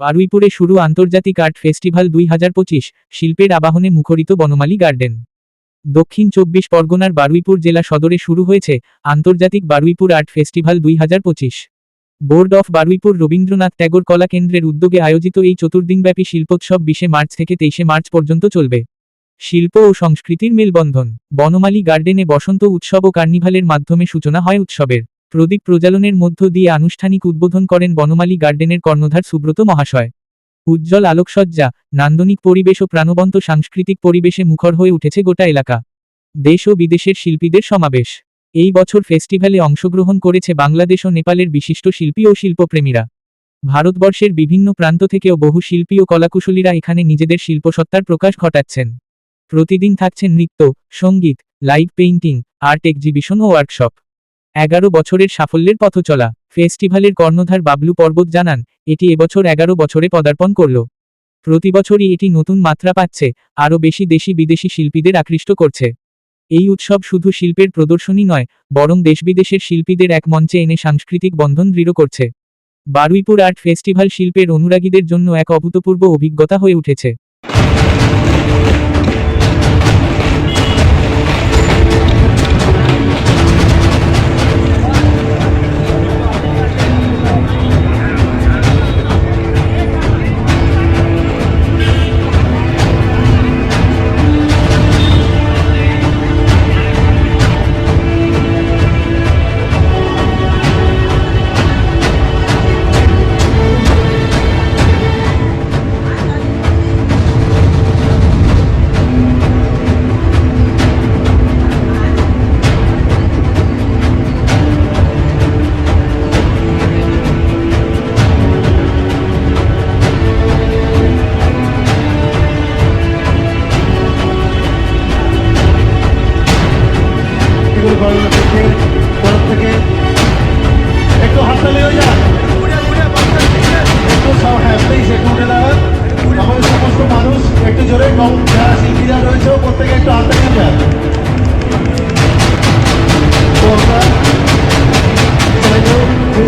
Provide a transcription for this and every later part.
বারুইপুরে শুরু আন্তর্জাতিক art festival দুই হাজার পঁচিশ, শিল্পের আবাহনে মুখরিত বনমালী গার্ডেন। দক্ষিণ চব্বিশ পরগনার বারুইপুর জেলা সদরে শুরু হয়েছে আন্তর্জাতিক বারুইপুর আর্ট ফেস্টিভ্যাল দুই হাজার পঁচিশ। বোর্ড অফ বারুইপুর রবীন্দ্রনাথ ট্যাগোর কলা কেন্দ্রের উদ্যোগে আয়োজিত এই চতুর্দিনব্যাপী শিল্পোৎসব বিশে মার্চ থেকে তেইশে মার্চ পর্যন্ত চলবে। শিল্প ও সংস্কৃতির মেলবন্ধন। বনমালী গার্ডেনে বসন্ত উৎসব ও কার্নিভালের মাধ্যমে সূচনা হয় উৎসবের। প্রদীপ প্রজ্বালনের মধ্য দিয়ে আনুষ্ঠানিক উদ্বোধন করেন বনমালী গার্ডেনের কর্ণধার সুব্রত মহাশয়। উজ্জ্বল আলোকসজ্জা, নান্দনিক পরিবেশ ও প্রাণবন্ত সাংস্কৃতিক পরিবেশে মুখর হয়ে উঠেছে গোটা এলাকা। দেশ ও বিদেশের শিল্পীদের সমাবেশ। এই বছর ফেস্টিভ্যালে অংশগ্রহণ করেছে বাংলাদেশ ও নেপালের বিশিষ্ট শিল্পী ও শিল্পপ্রেমীরা। ভারতবর্ষের বিভিন্ন প্রান্ত থেকেও বহু শিল্পী ও কলাকুশলীরা এখানে নিজেদের শিল্পসত্তার প্রকাশ ঘটাচ্ছেন। প্রতিদিন থাকছে নৃত্য, সংগীত, লাইভ পেইন্টিং, আর্ট এক্সিবিশন ও ওয়ার্কশপ। এগারো বছরের সাফল্যের পথ চলা। ফেস্টিভ্যালের কর্ণধার বাবলু পর্বত জানান, এটি এবছর এগারো বছরে পদার্পণ করল। প্রতিবছরই এটি নতুন মাত্রা পাচ্ছে, আরও বেশি দেশি বিদেশি শিল্পীদের আকৃষ্ট করছে। এই উৎসব শুধু শিল্পের প্রদর্শনী নয়, বরং দেশবিদেশের শিল্পীদের এক মঞ্চে এনে সাংস্কৃতিক বন্ধন দৃঢ় করছে। বারুইপুর আর্ট ফেস্টিভ্যাল শিল্পের অনুরাগীদের জন্য এক অভূতপূর্ব অভিজ্ঞতা হয়ে উঠেছে।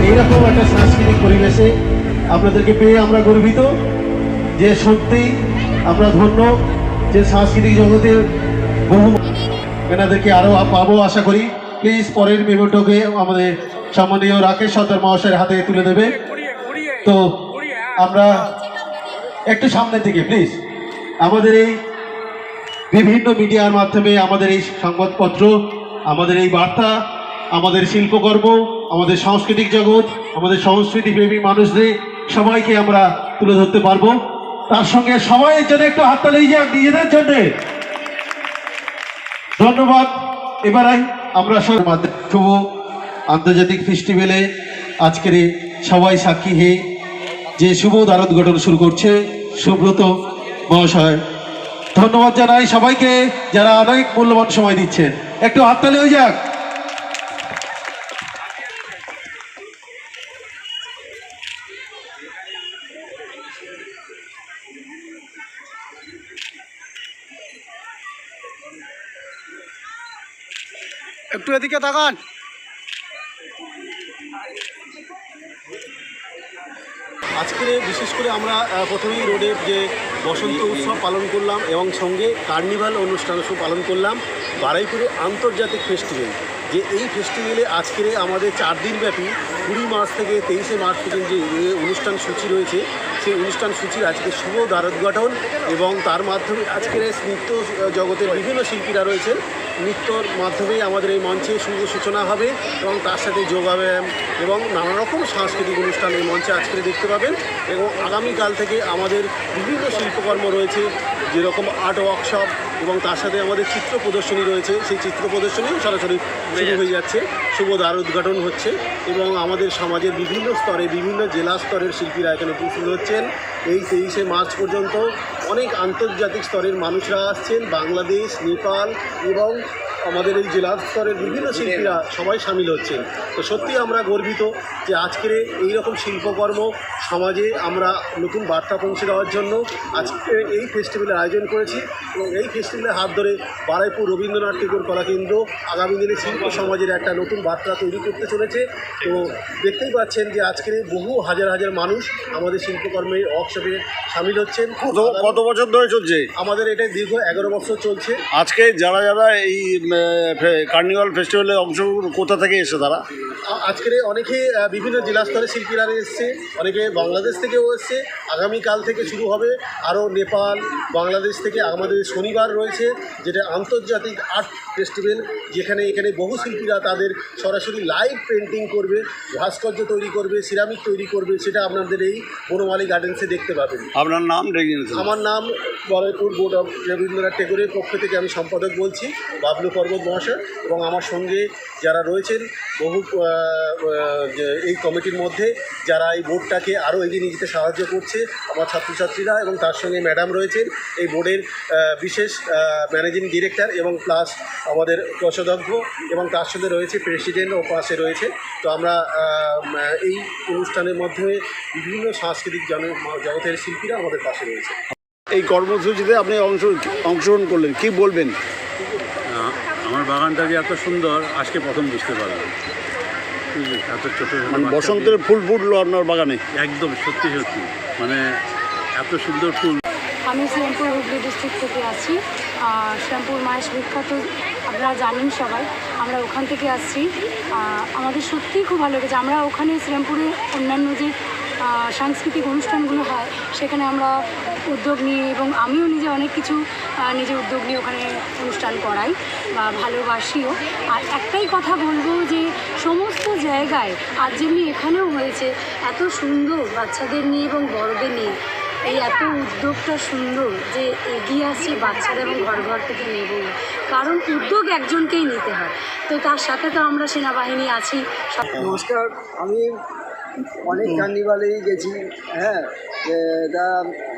এইরকম একটা সাংস্কৃতিক পরিবেশে আপনাদেরকে পেয়ে আমরা গর্বিত যে সত্যি আমরা ধন্য যে সাংস্কৃতিক জগতে বহু এনাদেরকে আরও পাবো আশা করি। প্লিজ পরের মেমোটোকে আমাদের সম্মানীয় রাকেশ সর্দার মহাশয়ের হাতে তুলে দেবে। তো আমরা একটু সামনে থেকে প্লিজ আমাদের এই বিভিন্ন মিডিয়ার মাধ্যমে আমাদের এই সংবাদপত্র আমাদের এই বার্তা, আমাদের শিল্পকর্ম, আমাদের সাংস্কৃতিক জগৎ, আমাদের সংস্কৃতি প্রেমী মানুষদের সবাইকে আমরা তুলে ধরতে পারব। তার সঙ্গে সবাইয়ের জন্য একটু হাততালি যাক, নিজেদের জন্যে। ধন্যবাদ। এবারে আমরা সব শুভ আন্তর্জাতিক ফেস্টিভ্যালে আজকের সবাই সাক্ষী হয়ে যে শুভ দ্বার গঠন শুরু করছে, সুব্রত মহাশয়। ধন্যবাদ জানাই সবাইকে যারা অনেক মূল্যবান সময় দিচ্ছেন। একটু হাততালি হয়ে যাক। একটু এদিকে তাকান। আজকে বিশেষ করে আমরা প্রথমেই রোডের যে বসন্ত উৎসব পালন করলাম এবং সঙ্গে কার্নিভাল অনুষ্ঠান উৎসব পালন করলাম, বারাইপুরে আন্তর্জাতিক ফেস্টিভ্যাল। যে এই ফেস্টিভ্যালে আজকের আমাদের চার দিনব্যাপী কুড়ি মার্চ থেকে তেইশে মার্চ পর্যন্ত যে অনুষ্ঠান সূচি রয়েছে, সেই অনুষ্ঠান সূচির আজকে শুভ দ্বারোদ্ঘাটন এবং তার মাধ্যমে আজকের নৃত্য জগতের বিভিন্ন শিল্পীরা রয়েছেন। নৃত্যর মাধ্যমেই আমাদের এই মঞ্চে শুভ সূচনা হবে এবং তার সাথে যোগাব্যায়াম এবং নানা রকম সাংস্কৃতিক অনুষ্ঠান এই মঞ্চে আজকে দেখতে পাবেন এবং আগামীকাল থেকে আমাদের বিভিন্ন শিল্পকর্ম রয়েছে যেরকম আর্ট ওয়ার্কশপ এবং তার সাথে আমাদের চিত্র প্রদর্শনী রয়েছে। সেই চিত্র প্রদর্শনীও সরাসরি শুরু হয়ে যাচ্ছে। শুভ দ্বার উদ্ঘাটন হচ্ছে এবং আমাদের সমাজের বিভিন্ন স্তরে বিভিন্ন জেলা স্তরের শিল্পীরা এখানে উপস্থিত হচ্ছেন। এই তেইশে মার্চ পর্যন্ত অনেক আন্তর্জাতিক স্তরের মানুষরা আসছেন বাংলাদেশ নেপাল এবং আমাদের এই জেলা স্তরের বিভিন্ন শিল্পীরা সবাই সামিল হচ্ছেন তো সত্যি আমরা গর্বিত যে আজকের এই রকম শিল্পকর্ম সমাজে আমরা নতুন বার্তা পৌঁছে দেওয়ার জন্য আজকে এই ফেস্টিভ্যালের আয়োজন করেছি এবং এই ফেস্টিভ্যালের হাত ধরে বারাইপুর রবীন্দ্রনাথ ঠাকুর কলাকেন্দ্র আগামী দিনে শিল্প সমাজের একটা নতুন বার্তা তৈরি করতে চলেছে। তো দেখতেই পাচ্ছেন যে আজকের বহু হাজার হাজার মানুষ আমাদের শিল্পকর্মের ওয়ার্কশপে সামিল হচ্ছেন। কত কত বছর ধরে চলছে? আমাদের এটা দীর্ঘ এগারো বছর চলছে। আজকে যারা যারা এই কার্নিভাল ফেস্টিভ্যালে অংশগ্রহণ কোথা থেকে এসে তারা? আজকের অনেকে বিভিন্ন জেলা স্তরে শিল্পীরা এসছে অনেকে বাংলাদেশ থেকেও এসছে আগামীকাল থেকে শুরু হবে আরও নেপাল বাংলাদেশ থেকে আমাদের শনিবার রয়েছে যেটা আন্তর্জাতিক আর্ট ফেস্টিভ্যাল যেখানে এখানে বহু শিল্পীরা তাদের সরাসরি লাইভ পেন্টিং করবে ভাস্কর্য তৈরি করবে সিরামিক তৈরি করবে সেটা আপনাদের এই বনমালী গার্ডেন্সে দেখতে পাবেন। আপনার নাম আমার নাম বরাইপুর বোর্ড অব রবীন্দ্রনাথ টেগোরের পক্ষ থেকে আমি সম্পাদক বলছি, বাবলু পর্বত মহাশয়, এবং আমার সঙ্গে যারা রয়েছেন, বহু এই কমিটির মধ্যে যারা এই বোর্ডটাকে আরও এগিয়ে নিয়ে যেতে সাহায্য করছে, আমার ছাত্রছাত্রীরা এবং তার সঙ্গে ম্যাডাম রয়েছেন, এই বোর্ডের বিশেষ ম্যানেজিং ডিরেক্টর এবং প্লাস আমাদের কোষাধ্যক্ষ এবং তার সঙ্গে রয়েছে প্রেসিডেন্ট ও পাশে রয়েছে। তো আমরা এই অনুষ্ঠানের মাধ্যমে বিভিন্ন সাংস্কৃতিক জন- জগতের শিল্পীরা আমাদের পাশে রয়েছে। এই কর্মসূচিতে আপনি অংশ অংশগ্রহণ করলেন কি বলবেন? আমার বাগানটা যে এত সুন্দর আজকে প্রথম বুঝতে পারলাম। এত ছোটো মানে বসন্তের ফুল ফুটলো আপনার বাগানে? একদম সত্যি সত্যি। মানে এত সুন্দর ফুল। আমি শ্যামপুর হুগলি ডিস্ট্রিক্ট থেকে আছি। শ্যামপুর মায়ের বিখ্যাত আপনারা জানেন সবাই আমরা ওখান থেকে আসছি। আমাদের সত্যিই খুব ভালো লেগেছে। আমরা ওখানে শ্রীরামপুরে অন্যান্য যে সাংস্কৃতিক অনুষ্ঠানগুলো হয়, সেখানে আমরা উদ্যোগ নিয়ে এবং আমিও নিজে অনেক কিছু নিজে উদ্যোগ নিয়ে ওখানে অনুষ্ঠান করাই বা ভালোবাসিও। আর একটাই কথা বলব যে সমস্ত জায়গায় আর যেমনি এখানেও হয়েছে, এত সুন্দর বাচ্চাদের নিয়ে এবং বড়দের নিয়ে, এই এত উদ্যোগটা সুন্দর যে এগিয়ে আসছে বাচ্চারা এবং ঘর ঘর থেকে নেব কারণ উদ্যোগ একজনকেই নিতে হয়। তো তার সাথে তো আমরা সেনাবাহিনী আছি নমস্কার, আমি অনেক কার্নিভালেই গেছি হ্যাঁ তা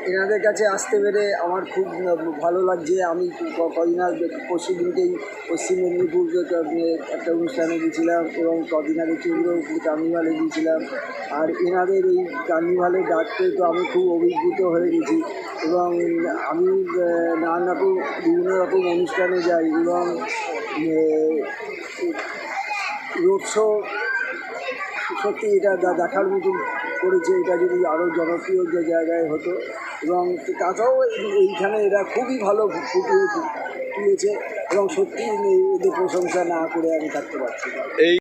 এনাদের কাছে আসতে পেরে আমার খুব ভালো লাগছে। আমি কদিন আগে পরশু দিনকেই পশ্চিম মেদিনীপুর একটা অনুষ্ঠানে গিয়েছিলাম এবং কদিন আগে চন্দ্রপুর কার্নিভালে গিয়েছিলাম। আর এনাদের এই কার্নিভালে ডাকতে তো আমি খুব অভিভূত হয়ে গেছি এবং আমি নানান রকম বিভিন্ন রকম অনুষ্ঠানে যাই এবং রোড শো সত্যি এটা দেখার মতন করেছে এটা যদি আরও জনপ্রিয় যে জায়গায় হতো। এবং তাছাড়াও এইখানে এরা খুবই ভালো ফুটিয়ে তুলেছে। এবং সত্যি এদের প্রশংসা না করে আমি থাকতে পারছি এই